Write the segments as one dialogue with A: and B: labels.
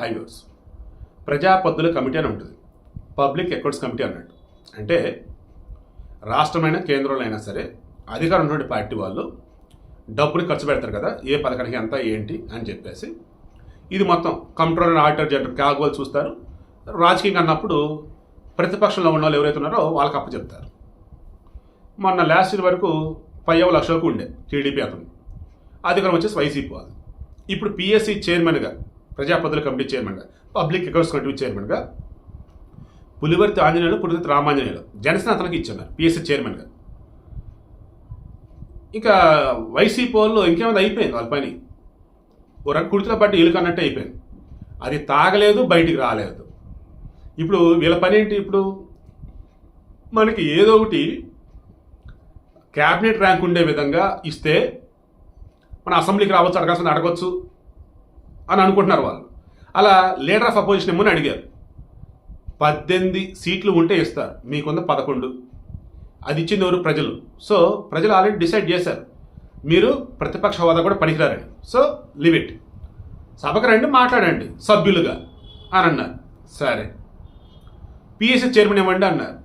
A: Highways ప్రజాపద్దుల committee అని ఉంటుంది. Public accounts committee అన్నట్టు. అంటే రాష్ట్రమైన కేంద్రంలో అయినా సరే అధికారం ఉన్నటువంటి పార్టీ వాళ్ళు డబ్బుని ఖర్చు పెడతారు కదా ఏ పథకానికి ఎంత ఏంటి అని చెప్పేసి. ఇది మొత్తం కంట్రోలర్ ఆడిటర్ జనరల్ కాగోలు చూస్తారు. రాజకీయంగా అన్నప్పుడు ప్రతిపక్షంలో ఉన్న వాళ్ళు ఎవరైతే ఉన్నారో వాళ్ళకి అప్పచెప్తారు మొన్న లాస్ట్ ఇయర్ వరకు పయ్యవ లక్షలకు ఉండే టీడీపీ అతను. అధికారం వచ్చేసి వైసీపీ వాళ్ళు. ఇప్పుడు పిఎస్సి చైర్మన్గా ప్రజాపతుల కమిటీ చైర్మన్గా పబ్లిక్ అకౌంట్స్ కమిటీ చైర్మన్గా పులివర్తి ఆంజనేయులు పులివర్తి రామాంజనేయులు జనసేన అతనికి ఇచ్చున్నారు పిఎస్సీ చైర్మన్గా. ఇంకా వైసీపీ వాళ్ళు ఇంకేమైనా అయిపోయింది వాళ్ళ పని. ఓ రకం కుడితిలో పట్టి ఇల్లు అన్నట్టు అయిపోయింది. అది తాగలేదు బయటికి రాలేదు. ఇప్పుడు వీళ్ళ పని ఏంటి ఇప్పుడు? మనకి ఏదో ఒకటి క్యాబినెట్ ర్యాంక్ ఉండే విధంగా ఇస్తే మన అసెంబ్లీకి రావచ్చు అడగాల్సింది అడగవచ్చు అని అనుకుంటున్నారు వాళ్ళు. అలా లీడర్ ఆఫ్ అపోజిషన్ ఏమో అడిగారు. పద్దెనిమిది సీట్లు ఉంటే ఇస్తారు. మీకుంద పదకొండు. అది ఇచ్చింది ఎవరు? ప్రజలు. సో ప్రజలు ఆల్రెడీ డిసైడ్ చేశారు. మీరు ప్రతిపక్ష హోదా కూడా పనికిరారండి. సో లివ్ ఇట్ సభకు రండి మాట్లాడండి. సభ్యులుగా అని అన్నారు. సరే. పిఎస్సి చైర్మన్ ఇవ్వండి అన్నారు.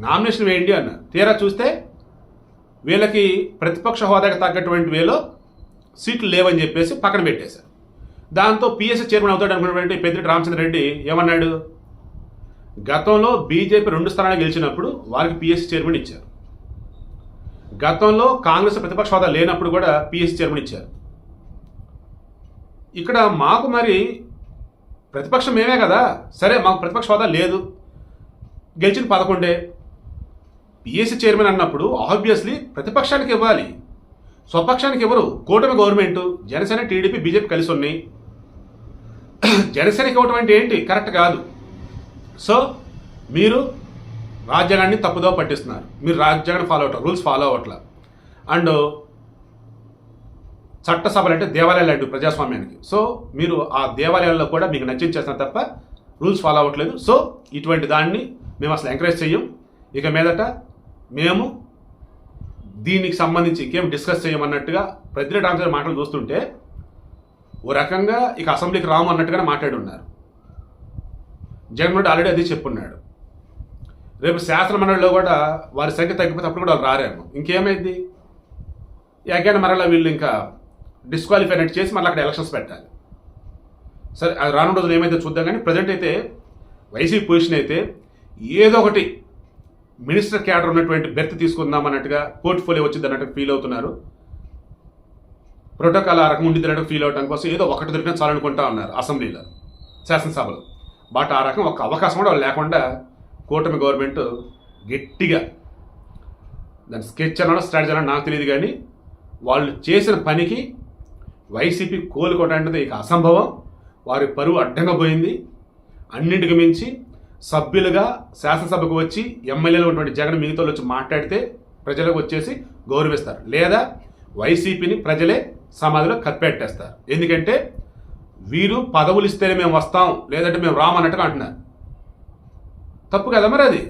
A: నామినేషన్ వేయండి అన్నారు. తీరా చూస్తే వీళ్ళకి ప్రతిపక్ష హోదాకి తగ్గటువంటి వేలో సీట్లు లేవని చెప్పేసి పక్కన పెట్టేశారు. దాంతో పిఎస్సి చైర్మన్ అవుతాడు అనుకున్నటువంటి పెద్దిరెడ్డి రామచంద్ర రెడ్డి ఏమన్నాడు? గతంలో బీజేపీ రెండు స్థానాలు గెలిచినప్పుడు వారికి పిఎస్సి చైర్మన్ ఇచ్చారు. గతంలో కాంగ్రెస్ ప్రతిపక్ష హోదా లేనప్పుడు కూడా పిఎస్సి చైర్మన్ ఇచ్చారు. ఇక్కడ మాకు మరి ప్రతిపక్షం మేమే కదా? సరే మాకు ప్రతిపక్ష హోదా లేదు. గెలిచిన పదకొండే. పిఎస్సీ చైర్మన్ అన్నప్పుడు ఆబ్వియస్లీ ప్రతిపక్షానికి ఇవ్వాలి. స్వపక్షానికి ఎవరు కూటమి గవర్నమెంట్ జనసేన టీడీపీ బీజేపీ కలిసి ఉన్నాయి. జనసేనకి ఇవ్వటం అంటే ఏంటి? కరెక్ట్ కాదు. సో మీరు రాజ్యాంగాన్ని తప్పుదో పట్టిస్తున్నారు. మీరు రాజ్యాంగాన్ని ఫాలో అవటం రూల్స్ ఫాలో అవ్వట్ల. అండ్ చట్టసభలు అంటే దేవాలయాలు లాంటివి ప్రజాస్వామ్యానికి. సో మీరు ఆ దేవాలయాల్లో కూడా మీకు నచ్చించేసిన తప్ప రూల్స్ ఫాలో అవ్వట్లేదు. సో ఇటువంటి దాన్ని మేము అసలు ఎంకరేజ్ చెయ్యం. ఇక మీదట మేము దీనికి సంబంధించి ఇంకేం డిస్కస్ చేయమన్నట్టుగా ప్రతి రామచంద్ర మాటలు చూస్తుంటే ఓ రకంగా ఇక అసెంబ్లీకి రాము అన్నట్టుగానే మాట్లాడి ఉన్నారు జగన్మోహన్ రెడ్డి ఆల్రెడీ అది చెప్పున్నాడు. రేపు శాసనమండలిలో కూడా వారి సంఖ్య తగ్గిపోతే అప్పుడు కూడా వాళ్ళు రారేమో. ఇంకేమైంది? అగైన్ మరలా వీళ్ళు ఇంకా డిస్క్వాలిఫై అనేది చేసి మళ్ళీ అక్కడ ఎలక్షన్స్ పెట్టాలి. సరే అది రానున్న రోజులు ఏమైతే చూద్దాం కానీ ప్రజెంట్ అయితే వైసీపీ పొజిషన్ అయితే ఏదో ఒకటి మినిస్టర్ క్యాడర్ ఉన్నటువంటి బెర్త్ తీసుకుందాం అన్నట్టుగా పోర్ట్ఫోలియో వచ్చింది అన్నట్టు ఫీల్ అవుతున్నారు. ప్రోటోకాల్ ఆ రకం ఉండి తినడం ఫీల్ అవడం కోసం ఏదో ఒకటి దొరికినా చాలనుకుంటా ఉన్నారు అసెంబ్లీలో శాసనసభలో. బట్ ఆ రకం ఒక అవకాశం కూడా లేకుండా కూటమి గవర్నమెంట్ గట్టిగా దాని స్కెచ్ అనడం స్ట్రాటజీ అనడం నాకు తెలియదు కానీ వాళ్ళు చేసిన పనికి వైసీపీ కోలుకోవడం ఇక అసంభవం. వారి పరువు అడ్డంగా పోయింది. అన్నింటికి మించి సభ్యులుగా శాసనసభకు వచ్చి ఎమ్మెల్యేలు ఉన్నటువంటి జగన్ మిగతా వచ్చి మాట్లాడితే ప్రజలకు వచ్చేసి గౌరవిస్తారు. లేదా వైసీపీని ప్రజలే సమాధిలో కప్పెట్టేస్తారు. ఎందుకంటే వీరు పదవులు ఇస్తేనే మేము వస్తాం లేదంటే మేము రామన్నట్టుగా అంటున్నారు. తప్పు కదా మరి అది?